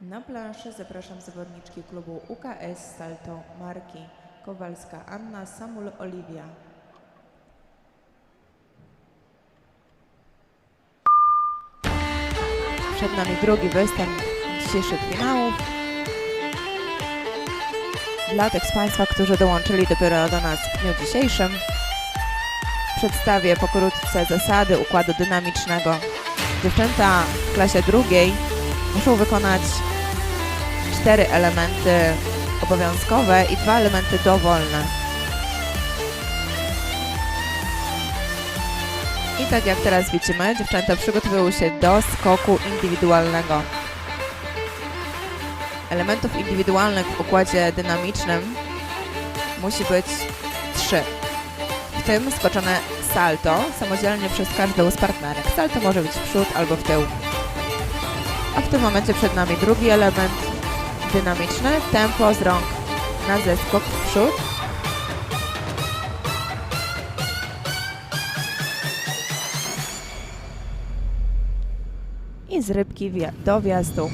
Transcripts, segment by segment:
Na planszę zapraszam zawodniczki klubu UKS Salto Marki Kowalska Anna Samul Oliwia. Przed nami drugi występ dzisiejszych finałów. Dla tych z Państwa, którzy dołączyli dopiero do nas w dniu dzisiejszym, przedstawię pokrótce zasady układu dynamicznego. Dziewczęta w klasie drugiej muszą wykonać cztery elementy obowiązkowe i dwa elementy dowolne. I tak jak teraz widzimy, dziewczęta przygotowują się do skoku indywidualnego. Elementów indywidualnych w układzie dynamicznym musi być trzy. W tym skoczone salto samodzielnie przez każdą z partnerek. Salto może być w przód albo w tył. A w tym momencie przed nami drugi element dynamiczny, tempo z rąk na zeskok w przód. I z rybki do wjazdu.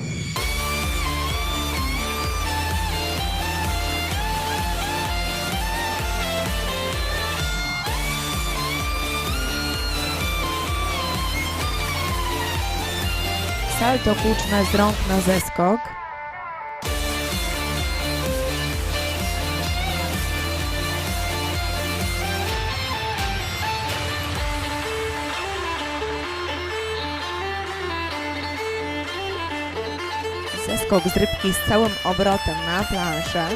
Salto kłuczne z rąk na zeskok. Zeskok z rybki z całym obrotem na planszę.